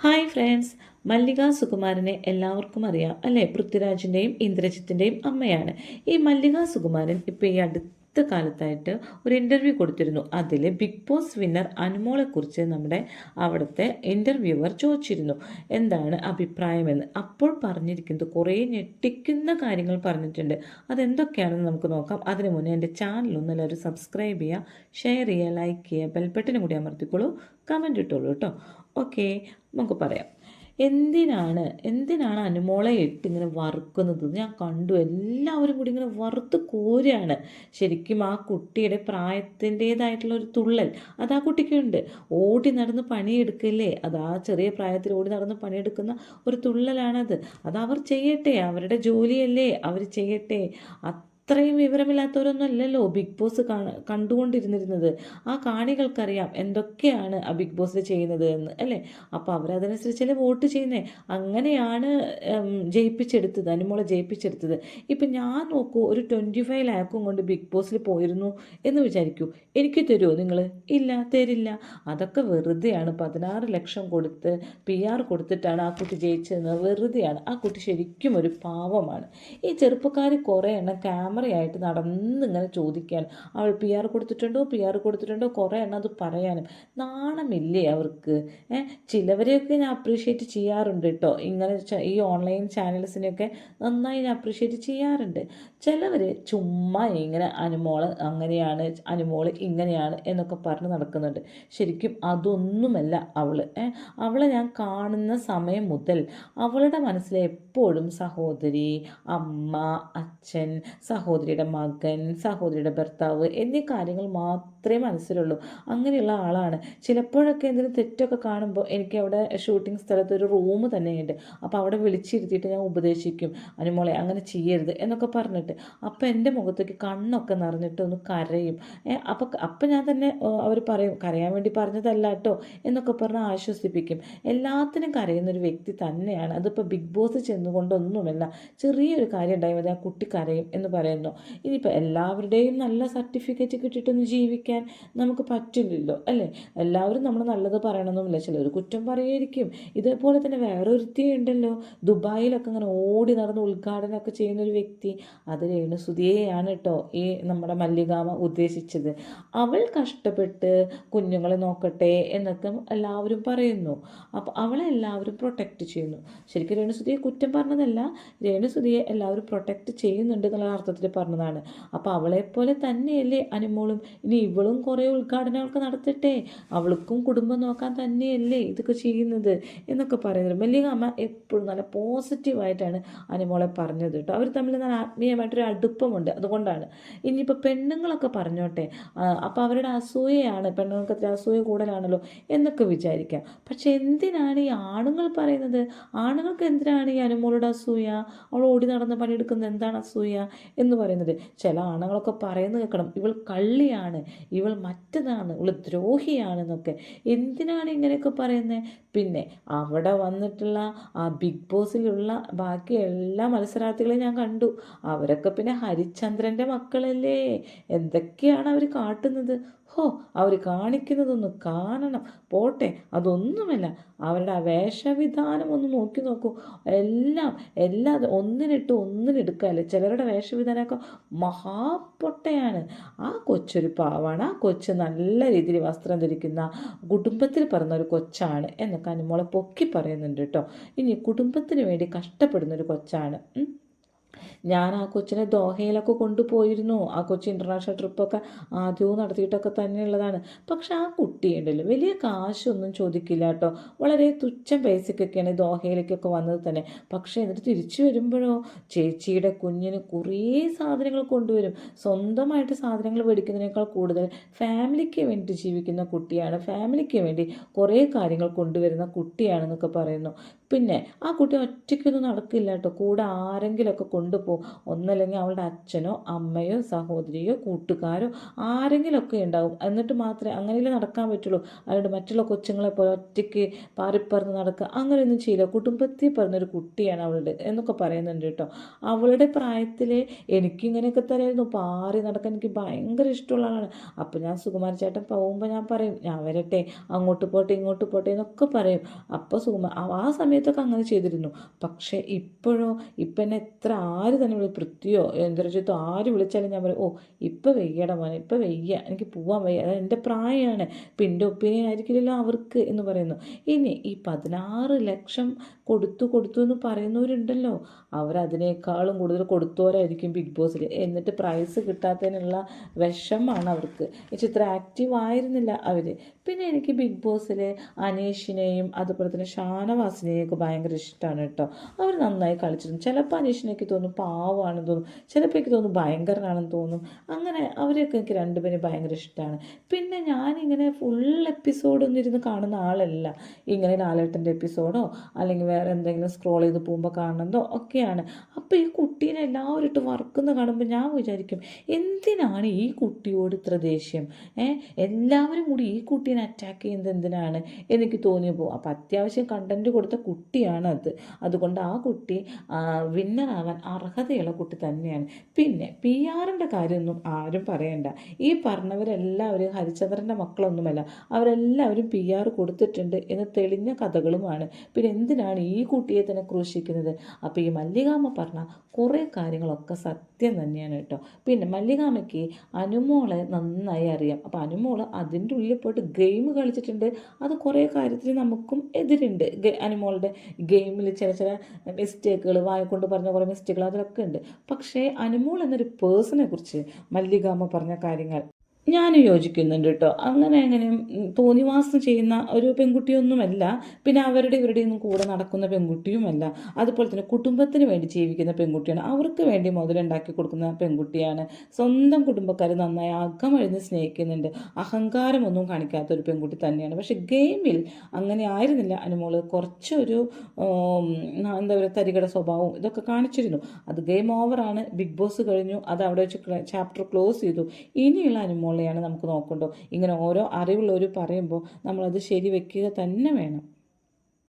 Hi friends മല്ലിക സുകുമാരനെ എല്ലാവർക്കും അറിയാം. അല്ലേ? പൃഥ്വിരാജിന്റെയും ഇന്ദ്രജിത്തിന്റെയും അമ്മയാണ്. ഈ മല്ലിക സുകുമാരൻ ഇപ്പോൾ ഈ അടുത്ത കാലത്തായിട്ട് ഒരു ഇന്റർവ്യൂ കൊടുത്തിരുന്നു. അതിൽ ബിഗ് ബോസ് വിന്നർ അനുമോളെക്കുറിച്ച് നമ്മുടെ അവിടുത്തെ ഇന്റർവ്യൂവർ ചോദിച്ചിരുന്നു. എന്താണ് അഭിപ്രായമെന്ന്. അപ്പോൾ പറഞ്ഞിരിക്കുന്നത് കുറേ ഞെട്ടിക്കുന്ന കാര്യങ്ങൾ പറഞ്ഞിട്ടുണ്ട്. അതെന്തൊക്കെയാണെന്ന് നമുക്ക് നോക്കാം. അതിനു മുന്നേ എന്റെ ചാനലൊന്നും എല്ലാവരും സബ്സ്ക്രൈബ് ചെയ്യുക ഷെയർ ചെയ്യുക ലൈക്ക് ചെയ്യുക ബെൽബട്ടനും കൂടി അമർത്തിക്കോളൂ. കമന്റ് ഇട്ടോളൂ കേട്ടോ. ഓക്കെ നമുക്ക് പറയാം. എന്തിനാണ്? എന്തിനാണ് അനുമോളെ ഇട്ട് ഇങ്ങനെ വറുക്കുന്നത് ഞാൻ കണ്ടു. എല്ലാവരും കൂടി ഇങ്ങനെ വറുത്ത് കോരുകയാണ്. ശരിക്കും ആ കുട്ടിയുടെ പ്രായത്തിന്റേതായിട്ടുള്ള ഒരു തുള്ളൽ. അത് ആ കുട്ടിക്കുണ്ട് ഓടി നടന്ന് പണിയെടുക്കില്ലേ? അത് ആ ചെറിയ പ്രായത്തിൽ ഓടി നടന്ന് പണിയെടുക്കുന്ന ഒരു തുള്ളലാണത്. അത് അവർ ചെയ്യട്ടെ. അവരുടെ ജോലിയല്ലേ അവർ ചെയ്യട്ടെ. അത്രയും വിവരമില്ലാത്തവരൊന്നും അല്ലല്ലോ ബിഗ് ബോസ് കാണ കണ്ടുകൊണ്ടിരുന്നിരുന്നത്. ആ കാണികൾക്കറിയാം എന്തൊക്കെയാണ് ആ ബിഗ് ബോസിൽ ചെയ്യുന്നത് എന്ന് അല്ലേ? അപ്പോൾ അവരതനുസരിച്ചല്ലേ വോട്ട് ചെയ്യുന്നേ. അങ്ങനെയാണ് ജയിപ്പിച്ചെടുത്തത് അനുമോളെ ജയിപ്പിച്ചെടുത്തത്. ഇപ്പം ഞാൻ നോക്കൂ ഒരു ട്വന്റി ഫൈവ് ലാക്കും കൊണ്ട് ബിഗ് ബോസിൽ പോയിരുന്നു എന്ന് വിചാരിക്കൂ. എനിക്ക് തരുമോ നിങ്ങൾ ഇല്ല തരില്ല. അതൊക്കെ വെറുതെയാണ്. പതിനാറ് ലക്ഷം കൊടുത്ത് പി ആർ കൊടുത്തിട്ടാണ് ആ കുട്ടി ജയിച്ചതെന്ന് വെറുതെയാണ്. ആ കുട്ടി ശരിക്കും ഒരു പാവമാണ്. ഈ ചെറുപ്പക്കാർ കുറേ എണ്ണം ക്യാമറയായിട്ട് നടന്നിങ്ങനെ ചോദിക്കാൻ. അവൾ പി ആർ കൊടുത്തിട്ടുണ്ടോ? പി ആർ കൊടുത്തിട്ടുണ്ടോ? കുറേ എണ്ണം അത് പറയാനും. നാണമില്ലേ അവർക്ക്? ചിലവരെയൊക്കെ ഞാൻ അപ്രീഷിയേറ്റ് ചെയ്യാറുണ്ട് കേട്ടോ ഇങ്ങനെ ഈ ഓൺലൈൻ ചാനൽസിനെയൊക്കെ നന്നായി ഞാൻ അപ്രീഷിയേറ്റ് ചെയ്യാറുണ്ട്. ചിലവർ ചുമ്മാ ഇങ്ങനെ അനുമോൾ അങ്ങനെയാണ് അനുമോൾ ഇങ്ങനെയാണ് എന്നൊക്കെ പറഞ്ഞ് നടക്കുന്നുണ്ട്. ശരിക്കും അതൊന്നുമല്ല അവൾ അവളെ ഞാൻ കാണുന്ന സമയം മുതൽ അവളുടെ മനസ്സിലെപ്പോഴും സഹോദരി അമ്മ അച്ഛൻ സഹോദരിയുടെ മകൻ സഹോദരിയുടെ ഭർത്താവ് എന്നീ കാര്യങ്ങൾ മാത്രമേ മനസ്സിലുള്ളൂ. അങ്ങനെയുള്ള ആളാണ്. ചിലപ്പോഴൊക്കെ എന്തെങ്കിലും തെറ്റൊക്കെ കാണുമ്പോൾ എനിക്ക് അവിടെ ഷൂട്ടിംഗ് സ്ഥലത്ത് ഒരു റൂം തന്നെയുണ്ട്. അപ്പോൾ അവിടെ വിളിച്ചിരുത്തിയിട്ട് ഞാൻ ഉപദേശിക്കും. അനുമോളെ അങ്ങനെ ചെയ്യരുത് എന്നൊക്കെ പറഞ്ഞിട്ട് അപ്പോൾ എന്റെ മുഖത്തേക്ക് കണ്ണൊക്കെ നിറഞ്ഞിട്ട് ഒന്ന് കരയും. അപ്പോൾ അപ്പം ഞാൻ തന്നെ അവർ പറയും കരയാൻ വേണ്ടി പറഞ്ഞതല്ല കേട്ടോ എന്നൊക്കെ പറഞ്ഞ് ആശ്വസിപ്പിക്കും. എല്ലാത്തിനും കരയുന്ന ഒരു വ്യക്തി തന്നെയാണ്. അതിപ്പോൾ ബിഗ് ബോസ് ചെന്നുകൊണ്ടൊന്നുമല്ല ചെറിയൊരു കാര്യം ഉണ്ടായി മതി ആ കുട്ടി കരയും എന്ന് പറയുന്നു ഇനിയിപ്പോൾ എല്ലാവരുടെയും നല്ല സർട്ടിഫിക്കറ്റ് കിട്ടിയിട്ടൊന്ന് ജീവിക്കാൻ നമുക്ക് പറ്റില്ലല്ലോ അല്ലേ? എല്ലാവരും നമ്മൾ നല്ലത് പറയണമെന്നില്ല ചിലർ കുറ്റം പറയുമായിരിക്കും ഇതേപോലെ തന്നെ വേറെ ഉണ്ടല്ലോ. ദുബായിലൊക്കെ അങ്ങനെ ഓടി നടന്ന് ഉദ്ഘാടനമൊക്കെ ചെയ്യുന്ന ഒരു വ്യക്തി. അത് രേണുസുതിയെയാണ് കേട്ടോ ഈ നമ്മുടെ മല്ലികാമ ഉദ്ദേശിച്ചത്. അവൾ കഷ്ടപ്പെട്ട് കുഞ്ഞുങ്ങളെ നോക്കട്ടെ എന്നൊക്കെ എല്ലാവരും പറയുന്നു. അപ്പോൾ അവളെ എല്ലാവരും പ്രൊട്ടക്റ്റ് ചെയ്യുന്നു. ശരിക്കും രേണുസുതിയെ കുറ്റം പറഞ്ഞതല്ല. രേണുസുതിയെ എല്ലാവരും പ്രൊട്ടക്റ്റ് ചെയ്യുന്നുണ്ട് എന്നുള്ള അർത്ഥത്തിൽ പറഞ്ഞതാണ്. അപ്പോൾ അവളെപ്പോലെ തന്നെയല്ലേ അനുമോളും? ഇനി ഇവളും കുറേ ഉദ്ഘാടനങ്ങളൊക്കെ നടത്തട്ടെ? അവൾക്കും കുടുംബം നോക്കാൻ തന്നെയല്ലേ ഇതൊക്കെ ചെയ്യുന്നത്? എന്നൊക്കെ പറയുന്നത്. മല്ലികാമ്മ എപ്പോഴും നല്ല പോസിറ്റീവായിട്ടാണ് അനുമോളെ പറഞ്ഞത് കേട്ടോ. അവർ തമ്മിൽ നല്ല ആത്മീയമായിട്ടൊരു അടുപ്പമുണ്ട്. അതുകൊണ്ടാണ്. ഇനിയിപ്പോൾ പെണ്ണുങ്ങളൊക്കെ പറഞ്ഞോട്ടെ? അപ്പോൾ അവരുടെ അസൂയയാണ്. പെണ്ണുങ്ങൾക്ക് അസൂയ കൂടുതലാണല്ലോ എന്നൊക്കെ വിചാരിക്കാം. പക്ഷെ എന്തിനാണ് ഈ ആണുങ്ങൾ പറയുന്നത്? ആണുങ്ങൾക്ക് എന്തിനാണ് ഈ അനുമോളുടെ അസൂയ? അവൾ ഓടി നടന്ന് പണിയെടുക്കുന്നത് എന്താണ് അസൂയ? എന്ന് പറയുന്നത്. ചില ആണുങ്ങളൊക്കെ പറയുന്നത് കേൾക്കണം. ഇവൾ കള്ളിയാണ്. ഇവൾ മറ്റതാണ്. ഇവൾ ദ്രോഹിയാണെന്നൊക്കെ. എന്തിനാണ് ഇങ്ങനെയൊക്കെ പറയുന്നത് പിന്നെ അവിടെ വന്നിട്ടുള്ള ആ ബിഗ് ബോസിലുള്ള ബാക്കി എല്ലാ മത്സരാർത്ഥികളെയും ഞാൻ കണ്ടു. അവരൊക്കെ പിന്നെ ഹരിചന്ദ്രന്റെ മക്കളല്ലേ? എന്തൊക്കെയാണ് അവർ കാട്ടുന്നത്? ഹോ അവർ കാണിക്കുന്നതൊന്ന് കാണണം. പോട്ടെ അതൊന്നുമല്ല. അവരുടെ ആ വേഷവിധാനം ഒന്ന് നോക്കി നോക്കൂ. എല്ലാം എല്ലാ ഒന്നിനിട്ട് ഒന്നിനെടുക്കാല്ലേ ചിലരുടെ വേഷവിധാനമൊക്കെ മഹാപൊട്ടയാണ്. ആ കൊച്ചൊരു പാവാണ്. ആ കൊച്ച് നല്ല രീതിയിൽ വസ്ത്രം ധരിക്കുന്ന കുടുംബത്തിൽ പറഞ്ഞ ഒരു കൊച്ചാണ് എന്നൊക്കെ അനുമോളെ പൊക്കി പറയുന്നുണ്ട് കേട്ടോ. ഇനി കുടുംബത്തിന് വേണ്ടി കഷ്ടപ്പെടുന്നൊരു കൊച്ചാണ്. ഞാൻ ആ കൊച്ചിനെ ദോഹയിലൊക്കെ കൊണ്ടുപോയിരുന്നു. ആ കൊച്ചി ഇന്റർനാഷണൽ ട്രിപ്പൊക്കെ ആദ്യവും നടത്തിയിട്ടൊക്കെ തന്നെയുള്ളതാണ്. പക്ഷെ ആ കുട്ടി ഉണ്ടല്ലോ വലിയ കാശൊന്നും ചോദിക്കില്ല കേട്ടോ. വളരെ തുച്ഛം പൈസക്കൊക്കെയാണ് ദോഹയിലേക്കൊക്കെ വന്നത് തന്നെ. പക്ഷേ എന്നിട്ട് തിരിച്ചു വരുമ്പോഴോ ചേച്ചിയുടെ കുഞ്ഞിന് കുറേ സാധനങ്ങൾ കൊണ്ടുവരും. സ്വന്തമായിട്ട് സാധനങ്ങൾ മേടിക്കുന്നതിനേക്കാൾ കൂടുതൽ ഫാമിലിക്ക് വേണ്ടി ജീവിക്കുന്ന കുട്ടിയാണ്. ഫാമിലിക്ക് വേണ്ടി കുറേ കാര്യങ്ങൾ കൊണ്ടുവരുന്ന കുട്ടിയാണെന്നൊക്കെ പറയുന്നു. പിന്നെ ആ കുട്ടി ഒറ്റയ്ക്കൊന്നും നടക്കില്ല കേട്ടോ. കൂടെ ആരെങ്കിലുമൊക്കെ കൊണ്ട് കൊണ്ടുപോകും. ഒന്നല്ലെങ്കിൽ അവളുടെ അച്ഛനോ അമ്മയോ സഹോദരിയോ കൂട്ടുകാരോ ആരെങ്കിലുമൊക്കെ ഉണ്ടാവും. എന്നിട്ട് മാത്രമേ അങ്ങനെയല്ലേ നടക്കാൻ പറ്റുള്ളൂ. അതുകൊണ്ട് മറ്റുള്ള കൊച്ചുങ്ങളെ പോലെ ഒറ്റയ്ക്ക് പാറിപ്പറന്ന് നടക്കുക അങ്ങനെയൊന്നും ചെയ്യില്ല. കുടുംബത്തിൽ പറഞ്ഞൊരു കുട്ടിയാണ് അവളുടെ എന്നൊക്കെ പറയുന്നുണ്ട് കേട്ടോ. അവളുടെ പ്രായത്തിൽ എനിക്കിങ്ങനെയൊക്കെ തരായിരുന്നു പാറി നടക്കാൻ എനിക്ക് ഭയങ്കര ഇഷ്ടമുള്ള ആളാണ്. അപ്പോൾ ഞാൻ സുകുമാര ചേട്ടൻ പോകുമ്പോൾ ഞാൻ പറയും ഞാൻ വരട്ടെ അങ്ങോട്ട് പോട്ടെ ഇങ്ങോട്ട് പോട്ടെ എന്നൊക്കെ പറയും. അപ്പോൾ സുകുമാർ ആ സമയത്തൊക്കെ അങ്ങനെ ചെയ്തിരുന്നു. പക്ഷേ ഇപ്പോഴോ ഇപ്പം എന്നെ എത്ര ആര് തന്നെ വിളി പൃഥ്വിയോ ഇന്ദ്രജിത്തോ ആര് വിളിച്ചാലും ഞാൻ പറയും ഓ ഇപ്പം വെയ്യട മോനെ ഇപ്പം വെയ്യ എനിക്ക് പോവാൻ വയ്യ അത് എന്റെ പ്രായമാണ് ഇപ്പം എന്റെ ഒപ്പീനിയൻ ആയിരിക്കില്ലല്ലോ അവർക്ക് എന്ന് പറയുന്നു. ഇനി ഈ പതിനാറ് ലക്ഷം കൊടുത്തു കൊടുത്തു എന്ന് പറയുന്നവരുണ്ടല്ലോ. അവരതിനേക്കാളും കൂടുതൽ കൊടുത്തവരായിരിക്കും ബിഗ് ബോസിൽ എന്നിട്ട് പ്രൈസ് കിട്ടാത്തതിനുള്ള വിഷമാണ് അവർക്ക്. ഈ ചിത്രം ആക്റ്റീവ് ആയിരുന്നില്ല അവർ പിന്നെ എനിക്ക് ബിഗ് ബോസിൽ അനീഷിനെയും അതുപോലെ തന്നെ ഷാനവാസിനെയും ഒക്കെ ഭയങ്കര ഇഷ്ടമാണ് കേട്ടോ. അവർ നന്നായി കളിച്ചിരുന്നു. ചിലപ്പോൾ അനീഷിനൊക്കെ തോന്നും പാവമാണെന്ന് തോന്നും. ചിലപ്പോൾ എനിക്ക് തോന്നും ഭയങ്കരനാണെന്ന് തോന്നും. അങ്ങനെ അവരെയൊക്കെ എനിക്ക് രണ്ടുപേരും ഭയങ്കര ഇഷ്ടമാണ് പിന്നെ ഞാനിങ്ങനെ ഫുൾ എപ്പിസോഡൊന്നും ഇരുന്ന് കാണുന്ന ആളല്ല. ഇങ്ങനെ ലാലേട്ടന്റെ എപ്പിസോഡോ അല്ലെങ്കിൽ വേറെ എന്തെങ്കിലും സ്ക്രോൾ ചെയ്ത് പോകുമ്പോൾ കാണുന്നതോ ഒക്കെയാണ്. അപ്പോൾ ഈ കുട്ടീനെ എല്ലാവരും ഇട്ട് വറക്കുന്ന കാണുമ്പോൾ ഞാൻ വിചാരിക്കും എന്തിനാണ് ഈ കുട്ടിയോട് ഇത്ര ദേഷ്യം? ഏ എല്ലാവരും കൂടി ഈ കുട്ടീനെ അറ്റാക്ക് ചെയ്യുന്നത് എന്തിനാണ്? എനിക്ക് തോന്നിയപ്പോൾ അപ്പോൾ അത്യാവശ്യം കണ്ടന്റ് കൊടുത്ത കുട്ടിയാണ് അത് അതുകൊണ്ട് ആ കുട്ടി വിന്നറാവാൻ അർഹതയുള്ള കുട്ടി തന്നെയാണ്. പിന്നെ പി ആറിന്റെ കാര്യമൊന്നും ആരും പറയണ്ട. ഈ പറഞ്ഞവരെല്ലാവരും ഹരിചന്ദ്രന്റെ മക്കളൊന്നുമല്ല. അവരെല്ലാവരും പി ആർ കൊടുത്തിട്ടുണ്ട് എന്ന് തെളിഞ്ഞ കഥകളുമാണ്. പിന്നെ എന്തിനാണ് ഈ കുട്ടിയെ തന്നെ ക്രൂശിക്കുന്നത്? അപ്പോൾ ഈ മല്ലികാമ്മ പറഞ്ഞ കുറേ കാര്യങ്ങളൊക്കെ സത്യം തന്നെയാണ് കേട്ടോ. പിന്നെ മല്ലികാമ്മയ്ക്ക് അനുമോളെ നന്നായി അറിയാം. അപ്പോൾ അനുമോൾ അതിന്റെ ഉള്ളിൽ പോയിട്ട് ഗെയിം കളിച്ചിട്ടുണ്ട്. അത് കുറേ കാര്യത്തിൽ നമുക്കും എതിരുണ്ട്. അനുമോളുടെ ഗെയിമിൽ ചില ചില മിസ്റ്റേക്കുകൾ വായിക്കൊണ്ട് പറഞ്ഞ കുറേ മിസ്റ്റേക്കുകൾ അതിലൊക്കെ ഉണ്ട് പക്ഷേ അനുമോൾ എന്നൊരു പേഴ്സണെ കുറിച്ച് മല്ലികാമ്മ പറഞ്ഞ കാര്യങ്ങൾ ഞാൻ യോജിക്കുന്നുണ്ട് കേട്ടോ അങ്ങനെ അങ്ങനെ തോന്നിവാസം ചെയ്യുന്ന ഒരു പെൺകുട്ടിയൊന്നുമല്ല. പിന്നെ അവരുടെ ഇവരുടെയും കൂടെ നടക്കുന്ന പെൺകുട്ടിയുമല്ല. അതുപോലെ തന്നെ കുടുംബത്തിന് വേണ്ടി ജീവിക്കുന്ന പെൺകുട്ടിയാണ്. അവർക്ക് വേണ്ടി മുതലുണ്ടാക്കി കൊടുക്കുന്ന പെൺകുട്ടിയാണ്. സ്വന്തം കുടുംബക്കാർ നന്നായി അകമഴിഞ്ഞ് സ്നേഹിക്കുന്നുണ്ട്. അഹങ്കാരമൊന്നും കാണിക്കാത്ത ഒരു പെൺകുട്ടി തന്നെയാണ്. പക്ഷെ ഗെയിമിൽ അങ്ങനെ ആയിരുന്നില്ല. അനുമോൾ കുറച്ചൊരു എന്താ പറയുക തരികട സ്വഭാവവും ഇതൊക്കെ കാണിച്ചിരുന്നു. അത് ഗെയിം ഓവറാണ്. ബിഗ് ബോസ് കഴിഞ്ഞു. അത് അവിടെ വെച്ച് ചാപ്റ്റർ ക്ലോസ് ചെയ്തു. ഇനിയുള്ള അനുമോൾ എന്നുള്ളതാണ് നമുക്ക് നോക്കേണ്ടത്. ഇങ്ങനെ ഓരോ അറിവുള്ളവർ പറയുമ്പോൾ നമ്മളത് ശരി വെക്കുക തന്നെ വേണം.